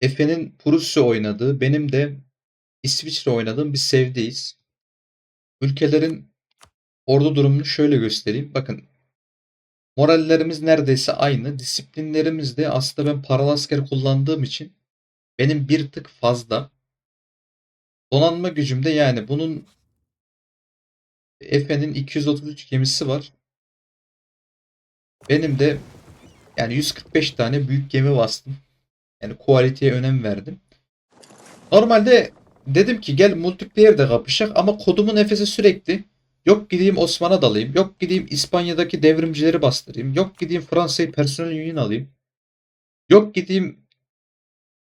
Efe'nin Prusya oynadığı, benim de İsviçre oynadığım bir sevdeyiz. Ülkelerin ordu durumunu şöyle göstereyim. Bakın morallerimiz neredeyse aynı. Disiplinlerimiz de aslında ben paralı asker kullandığım için benim bir tık fazla. Donanma gücümde yani bunun Efe'nin 233 gemisi var. Benim de yani 145 tane büyük gemi bastım. Yani quality'ye önem verdim. Normalde dedim ki gel multiplayer'de kapışak ama kodumun nefesi sürekli yok gideyim Osman'a dalayım, yok gideyim İspanya'daki devrimcileri bastırayım, yok gideyim Fransa'yı personel union alayım, yok gideyim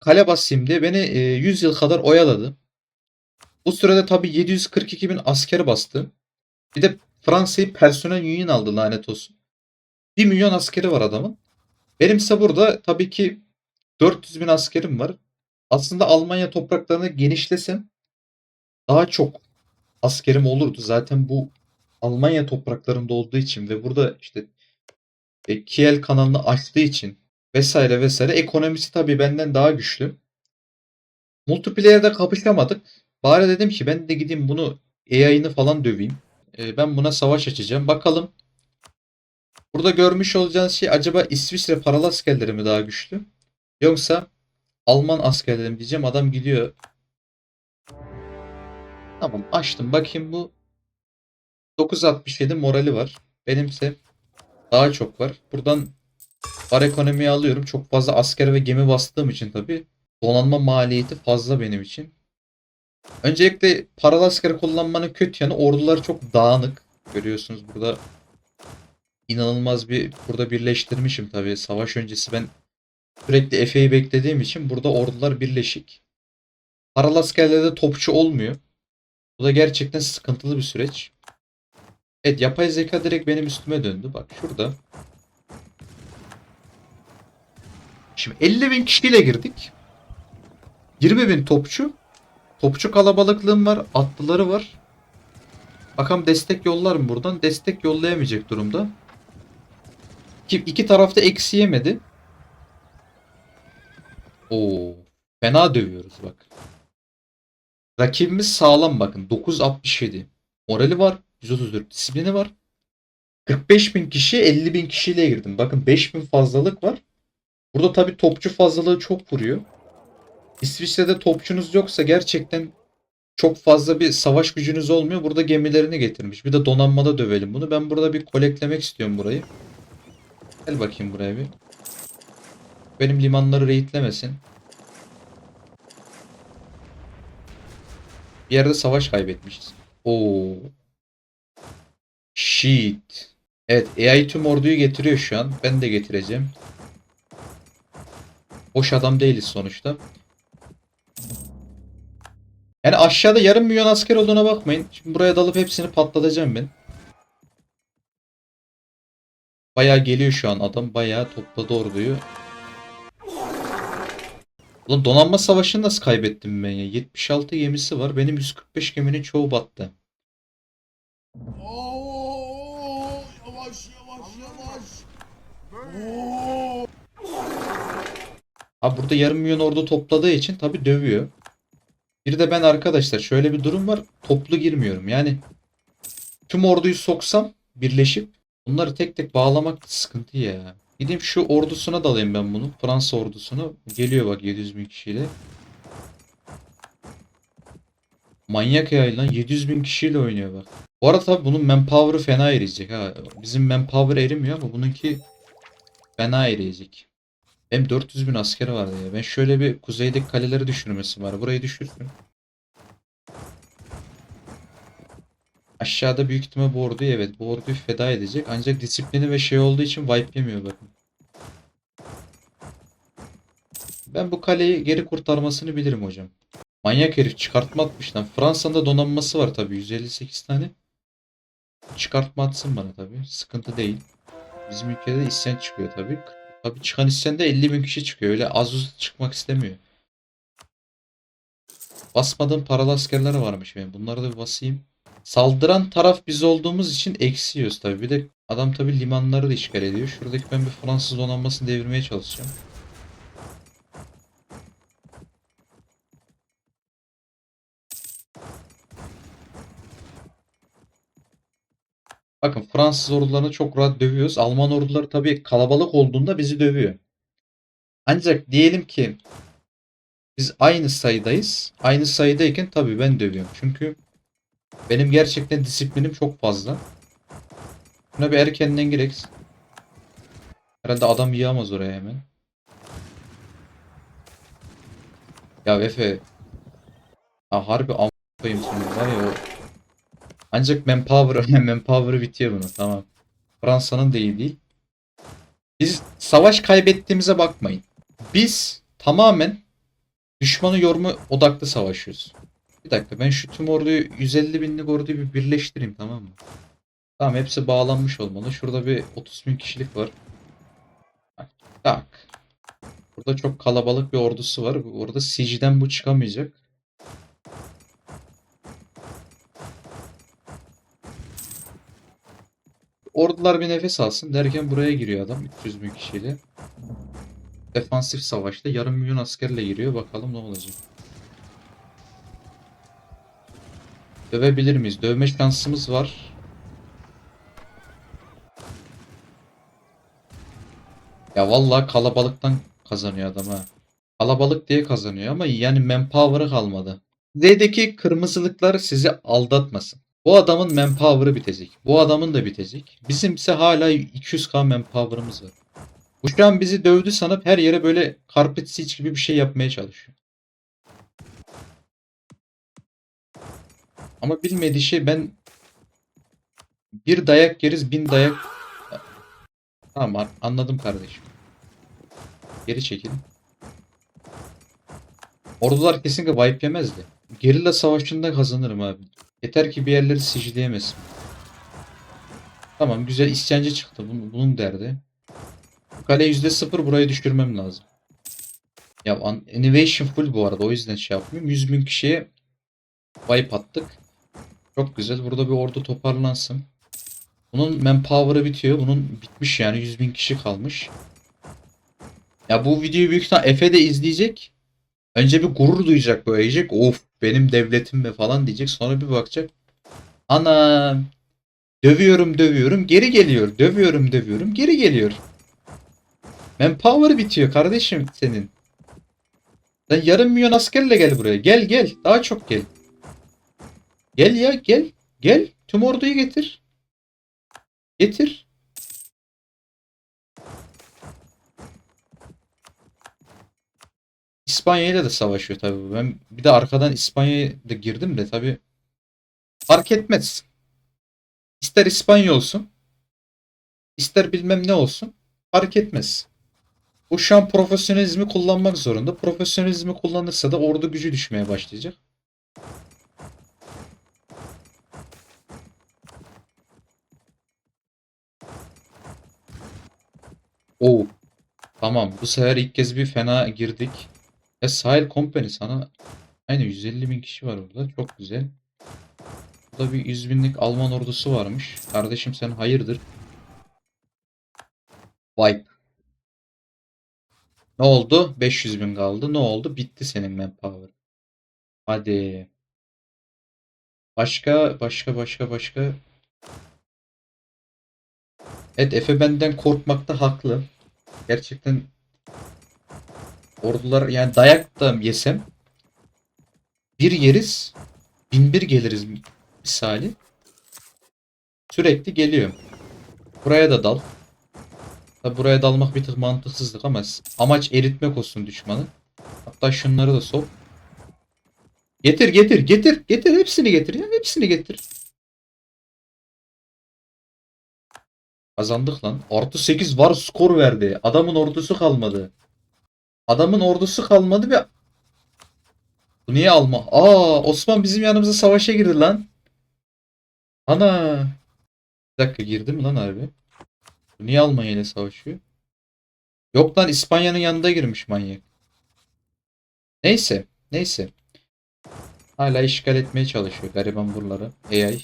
kale basayım diye beni e, 100 yıl kadar oyaladı. Bu sürede tabii 742 bin asker bastı. Bir de Fransa'yı personel union aldı lanet olsun. 1 milyon askeri var adamın. Benimse burada tabii ki 400 bin askerim var. Aslında Almanya topraklarını genişlesem daha çok askerim olurdu. Zaten bu Almanya topraklarında olduğu için ve burada işte e, Kiel kanalını açtığı için vesaire vesaire ekonomisi tabii benden daha güçlü. Multiplayer'de kapışamadık. Bari dedim ki ben de gideyim bunu AI'ını falan döveyim. E, ben buna savaş açacağım. Bakalım. Burada görmüş olacağınız şey acaba İsviçre paralı askerleri mi daha güçlü? Yoksa Alman askerleri mi diyeceğim. Adam gidiyor. Tamam açtım. Bakayım bu 967 morali var. Benimse daha çok var. Buradan var ekonomiyi alıyorum. Çok fazla asker ve gemi bastığım için tabii donanma maliyeti fazla benim için. Öncelikle paralı asker kullanmanın kötü yanı ordular çok dağınık. Görüyorsunuz burada inanılmaz bir burada birleştirmişim tabii. Savaş öncesi ben sürekli Efe'yi beklediğim için burada ordular birleşik. Paralı askerlerde topçu olmuyor. Bu da gerçekten sıkıntılı bir süreç. Evet yapay zeka direkt benim üstüme döndü. Bak şurada. Şimdi 50 bin kişiyle girdik. 20 bin topçu. Topçu kalabalıklığım var. Atlıları var. Bakalım destek yollar mı buradan? Destek yollayamayacak durumda. Ki iki tarafta eksi yemedi. Oo, fena dövüyoruz bak. Rakibimiz sağlam bakın. 967. Morali var. 134 disiplini var. 45 bin kişi 50 bin kişiyle girdim. Bakın 5 bin fazlalık var. Burada tabi topçu fazlalığı çok vuruyor. İsviçre'de topçunuz yoksa gerçekten çok fazla bir savaş gücünüz olmuyor. Burada gemilerini getirmiş. Bir de donanmada dövelim bunu. Ben burada bir koleklemek istiyorum burayı. Gel bakayım buraya bir. Benim limanları raidlemesin. Bir yerde savaş kaybetmişiz. Oo. Shit. Evet AI tüm orduyu getiriyor şu an. Ben de getireceğim. Boş adam değiliz sonuçta. Yani aşağıda yarım milyon asker olduğuna bakmayın. Şimdi buraya dalıp hepsini patlatacağım ben. Bayağı geliyor şu an adam. Bayağı topladı orduyu. Ulan donanma savaşını nasıl kaybettim ben ya? 76 gemisi var. Benim 145 geminin çoğu battı. Oo, yavaş yavaş yavaş. Oo. Abi burada yarım milyon ordu topladığı için tabi dövüyor. Bir de ben arkadaşlar şöyle bir durum var. Toplu girmiyorum. Yani tüm orduyu soksam birleşip bunları tek tek bağlamak sıkıntı ya. Gideyim şu ordusuna dalayım ben bunu. Fransa ordusunu. Geliyor bak 700 bin kişiyle. Manyak ya lan 700 bin kişiyle oynuyor bak. Bu arada tabi bunun manpower'ı fena eriyecek ha. Bizim manpower erimiyor ama bununki fena eriyecek. Hem 400 bin askeri vardı ya. Ben şöyle bir kuzeydeki kaleleri düşürmesi var. Burayı düşürsün. Aşağıda büyük ihtimal bu orduyu evet bu orduyu feda edecek. Ancak disiplini ve şey olduğu için wipe yemiyor bakın. Ben bu kaleyi geri kurtarmasını bilirim hocam. Manyak herif çıkartma atmış lan. Fransa'nın da donanması var tabi 158 tane. Çıkartma atsın bana tabi. Sıkıntı değil. Bizim ülkede de isyan çıkıyor tabi. Tabi çıkan isyanda 50 bin kişi çıkıyor. Öyle az uz çıkmak istemiyor. Basmadığım paralı askerler varmış benim. Bunları da bir basayım. Saldıran taraf biz olduğumuz için eksi yiyoruz tabi. Bir de adam tabi limanları da işgal ediyor. Şuradaki ben bir Fransız donanmasını devirmeye çalışacağım. Bakın Fransız ordularını çok rahat dövüyoruz. Alman orduları tabii kalabalık olduğunda bizi dövüyor. Ancak diyelim ki biz aynı sayıdayız. Aynı sayıdayken tabii ben dövüyorum. Çünkü benim gerçekten disiplinim çok fazla. Buna bir erkenden girek. Herhalde adam yığamaz oraya hemen. Ya Efe. Ha harbi am koyayım seni var ya o. Ancak manpower manpower'ı bitiyor bunu tamam. Fransa'nın iyi değil. Biz savaş kaybettiğimize bakmayın. Biz tamamen düşmanı yorma odaklı savaşıyoruz. Bir dakika ben şu tüm orduyu 150 binlik orduyu bir birleştireyim tamam mı? Tamam hepsi bağlanmış olmalı. Şurada bir 30 bin kişilik var. Bak, Tak. Burada çok kalabalık bir ordusu var. Orada siege'den bu çıkamayacak. Ordular bir nefes alsın derken buraya giriyor adam 300 bin kişiyle. Defansif savaşta yarım milyon askerle giriyor. Bakalım ne olacak. Dövebilir miyiz? Dövme şansımız var. Ya vallahi kalabalıktan kazanıyor adam ha. Kalabalık diye kazanıyor ama yani manpower'ı kalmadı. Z'deki kırmızılıklar sizi aldatmasın. Bu adamın manpower'ı bitecek. Bu adamın da bitecek. Bizimse hala 200k manpower'ımız var. Bu şu an bizi dövdü sanıp her yere böyle carpet siege gibi bir şey yapmaya çalışıyor. Ama bilmediği şey ben bir dayak yeriz bin dayak Tamam an- anladım kardeşim. Geri çekilin. Ordular kesinlikle wipe yemezdi. Gerilla savaşında kazanırım abi. Yeter ki bir yerleri sicileyemezsin. Tamam güzel isyancı çıktı. Bunun, derdi. Kale %0 burayı düşürmem lazım. Ya Innovation full bu arada o yüzden şey yapmıyorum. 100 bin kişiye wipe attık. Çok güzel. Burada bir ordu toparlansın. Bunun manpower'ı bitiyor. Bunun bitmiş yani 100 bin kişi kalmış. Ya bu videoyu büyük ihtimal Efe de izleyecek. Önce bir gurur duyacak böyle diyecek. Of benim devletim mi falan diyecek. Sonra bir bakacak. Ana dövüyorum dövüyorum geri geliyor. Dövüyorum dövüyorum geri geliyor. Manpower bitiyor kardeşim senin. Sen yarım milyon askerle gel buraya. Gel gel. Daha çok gel. Gel ya gel. Gel. Tüm orduyu getir. Getir. İspanya ile de savaşıyor tabii. Ben bir de arkadan İspanya'ya da girdim de tabii fark etmez. İster İspanya olsun, ister bilmem ne olsun fark etmez. Bu şu an profesyonelizmi kullanmak zorunda. Profesyonelizmi kullanırsa da ordu gücü düşmeye başlayacak. Oo. Tamam. Bu sefer ilk kez bir fena girdik. Ya Sahil Company sana aynı 150 bin kişi var orada. Çok güzel. Burada bir 100 binlik Alman ordusu varmış. Kardeşim sen hayırdır? Vay. Ne oldu? 500 bin kaldı. Ne oldu? Bitti senin manpower. Hadi. Başka, başka, başka, başka. Evet Efe benden korkmakta haklı. Gerçekten ordular yani dayak da yesem bir yeriz bin bir geliriz misali. Sürekli geliyorum. Buraya da dal. Tabi buraya dalmak bir tık mantıksızlık ama amaç eritmek olsun düşmanı. Hatta şunları da sok. Getir getir getir getir hepsini getir ya hepsini getir. Kazandık lan. Artı 8 var skor verdi. Adamın ordusu kalmadı. Adamın ordusu kalmadı ve bu niye alma? Aa Osman bizim yanımıza savaşa girdi lan. Ana. Bir dakika girdi mi lan harbi? Bu niye Almanya ile savaşıyor? Yok lan İspanya'nın yanında girmiş manyak. Neyse. Neyse. Hala işgal etmeye çalışıyor gariban buraları. AI.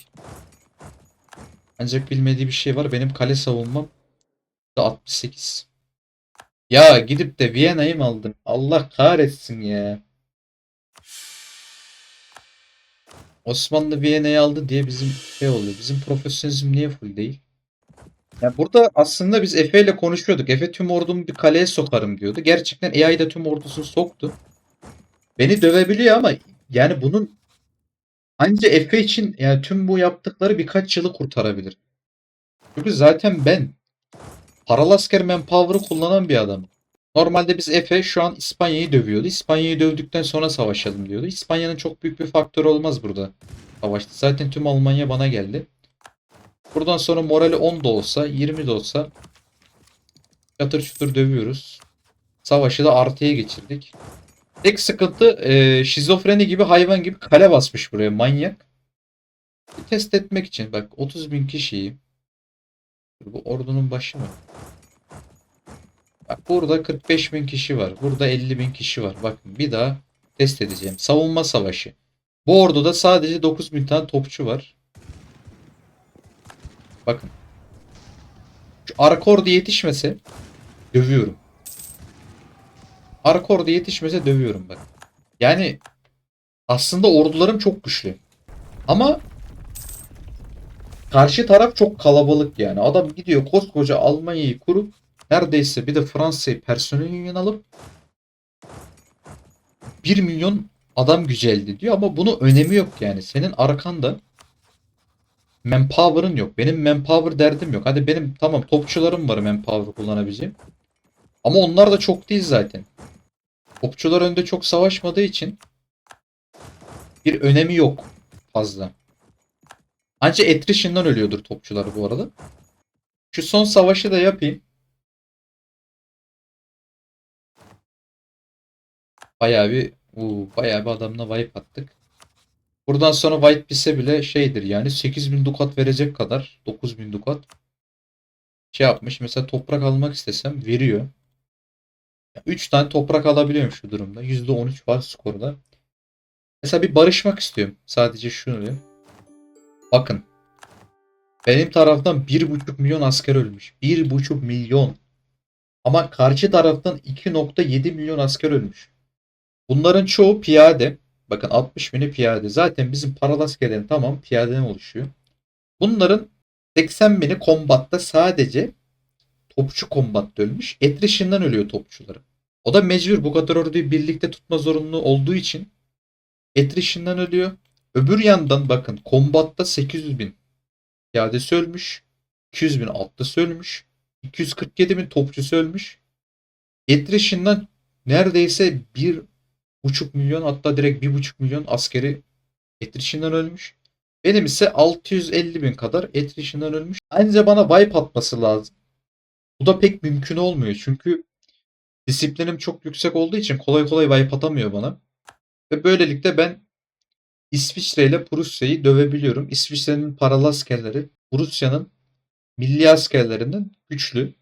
Ancak bilmediği bir şey var. Benim kale savunmam da 68. Ya gidip de Viyana'yı mı aldın? Allah kahretsin ya. Osmanlı Viyana'yı aldı diye bizim şey oluyor. Bizim profesyonelizm niye full değil? Ya burada aslında biz Efe ile konuşuyorduk. Efe tüm ordumu bir kaleye sokarım diyordu. Gerçekten AI da tüm ordusunu soktu. Beni dövebiliyor ama yani bunun anca Efe için yani tüm bu yaptıkları birkaç yılı kurtarabilir. Çünkü zaten ben paralı asker manpower'ı kullanan bir adamım. Normalde biz Efe şu an İspanya'yı dövüyordu. İspanya'yı dövdükten sonra savaşalım diyordu. İspanya'nın çok büyük bir faktörü olmaz burada savaşta. Zaten tüm Almanya bana geldi. Buradan sonra morali 10 da olsa 20 de olsa çatır çutur dövüyoruz. Savaşı da artıya geçirdik. Tek sıkıntı e, şizofreni gibi hayvan gibi kale basmış buraya manyak. Test etmek için bak 30 bin kişiyi bu ordunun başı mı? Bak burada 45 bin kişi var. Burada 50 bin kişi var. Bakın bir daha test edeceğim. Savunma savaşı. Bu orduda sadece 9 bin tane topçu var. Bakın. Şu arka ordu yetişmese dövüyorum. Arka ordu yetişmese dövüyorum bak. Yani aslında ordularım çok güçlü. Ama karşı taraf çok kalabalık yani. Adam gidiyor koskoca Almanya'yı kurup neredeyse bir de Fransa'yı personel alıp 1 milyon adam gücü elde ediyor ama bunun önemi yok yani. Senin arkanda manpower'ın yok. Benim manpower derdim yok. Hadi benim tamam topçularım var manpower kullanabileceğim. Ama onlar da çok değil zaten. Topçular önde çok savaşmadığı için bir önemi yok fazla. Anca attrition'dan ölüyordur topçular bu arada. Şu son savaşı da yapayım. Bayağı bir uu, bayağı bir adamla wipe attık. Buradan sonra White Piece'e bile şeydir yani 8000 dukat verecek kadar 9000 dukat şey yapmış. Mesela toprak almak istesem veriyor. 3 tane toprak alabiliyorum şu durumda. %13 var skorda. Mesela bir barışmak istiyorum. Sadece şunu. Bakın. Benim taraftan 1,5 milyon asker ölmüş. 1,5 milyon. Ama karşı taraftan 2,7 milyon asker ölmüş. Bunların çoğu piyade. Bakın 60 bini piyade. Zaten bizim paralı askerlerin tamam piyadeden oluşuyor. Bunların 80 bini kombatta sadece topçu kombatta ölmüş. Attrition'dan ölüyor topçuları. O da mecbur bu kadar orduyu birlikte tutma zorunlu olduğu için attrition'dan ölüyor. Öbür yandan bakın kombatta 800 bin piyadesi ölmüş. 200 bin atlısı ölmüş. 247 bin topçusu ölmüş. Attrition'dan neredeyse bir buçuk milyon hatta direkt bir buçuk milyon askeri attrition'dan ölmüş. Benim ise 650 bin kadar attrition'dan ölmüş. Ayrıca bana wipe atması lazım. Bu da pek mümkün olmuyor çünkü disiplinim çok yüksek olduğu için kolay kolay wipe atamıyor bana. Ve böylelikle ben İsviçre ile Prusya'yı dövebiliyorum. İsviçre'nin paralı askerleri Prusya'nın milli askerlerinden güçlü.